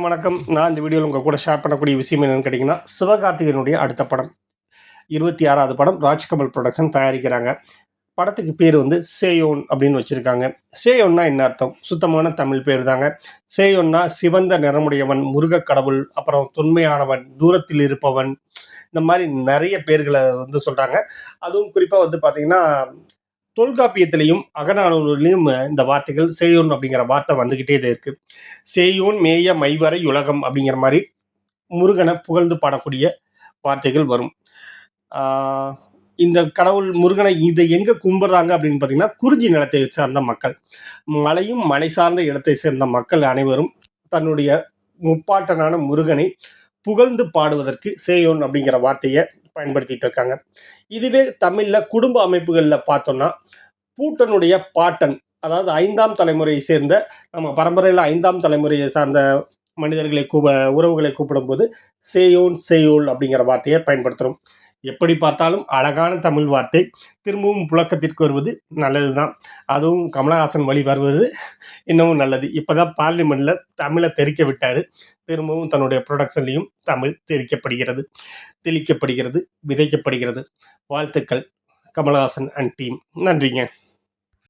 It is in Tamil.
வணக்கம். நான் இந்த வீடியோவில் உங்கள் கூட ஷேர் பண்ணக்கூடிய விஷயம் என்னென்னு கேட்டிங்கன்னா சிவகார்த்திகேயனுடைய அடுத்த படம் இருபத்தி ஆறாவது படம் ராஜ்கமல் ப்ரொடக்ஷன் தயாரிக்கிறாங்க. படத்துக்கு பேர் வந்து சேயோன் அப்படின்னு வச்சுருக்காங்க. சேயோன்னா என்ன அர்த்தம்? சுத்தமான தமிழ் பேர் தாங்க சேயோன்னா சிவந்த நிறமுடையவன் முருகக் கடவுள் அப்புறம் தொன்மையானவன் தூரத்தில் இருப்பவன். இந்த மாதிரி நிறைய பேர்களை வந்து சொல்கிறாங்க அதுவும் குறிப்பாக வந்து பார்த்திங்கன்னா தொல்காப்பியத்திலையும் அகநானூர்லேயும் இந்த வார்த்தைகள் சேயோன் அப்படிங்கிற வார்த்தை வந்துக்கிட்டே தான் இருக்குது சேயோன் மேய மைவரை உலகம் அப்படிங்கிற மாதிரி முருகனை புகழ்ந்து பாடக்கூடிய வார்த்தைகள் வரும். இந்த கடவுள் முருகனை இதை எங்கே கும்பிட்றாங்க அப்படின்னு பார்த்தீங்கன்னா குறிஞ்சி நிலத்தை சார்ந்த மக்கள். மலையும் மலை சார்ந்த இடத்தை சேர்ந்த மக்கள் அனைவரும் தன்னுடைய முப்பாட்டனான முருகனை புகழ்ந்து பாடுவதற்கு சேயோன் அப்படிங்கிற வார்த்தையை பயன்படுத்திட்டு இருக்காங்க இதுவே தமிழில் குடும்ப அமைப்புகளில் பார்த்தோம்னா பூட்டனுடைய பாட்டன் அதாவது ஐந்தாம் தலைமுறையை சேர்ந்த நம்ம பரம்பரையில் ஐந்தாம் தலைமுறையை சார்ந்த மனிதர்களை கூப்ப உறவுகளை கூப்பிடும்போது சேயோன் சேயோல் அப்படிங்கிற வார்த்தையை பயன்படுத்துகிறோம் எப்படி பார்த்தாலும் அழகான தமிழ் வார்த்தை. திரும்பவும் புழக்கத்திற்கு வருவது நல்லது தான் அதுவும் கமலஹாசன் வழி வருவது இன்னமும் நல்லது. இப்போ தான் பார்லிமெண்ட்டில் தமிழை தெரிக்க விட்டார். திரும்பவும் தன்னுடைய ப்ரொடக்ஷன்லையும் தமிழ் தெரிக்கப்படுகிறது தெளிக்கப்படுகிறது விதைக்கப்படுகிறது. வாழ்த்துக்கள் கமலஹாசன் அண்ட் டீம் நன்றிங்க.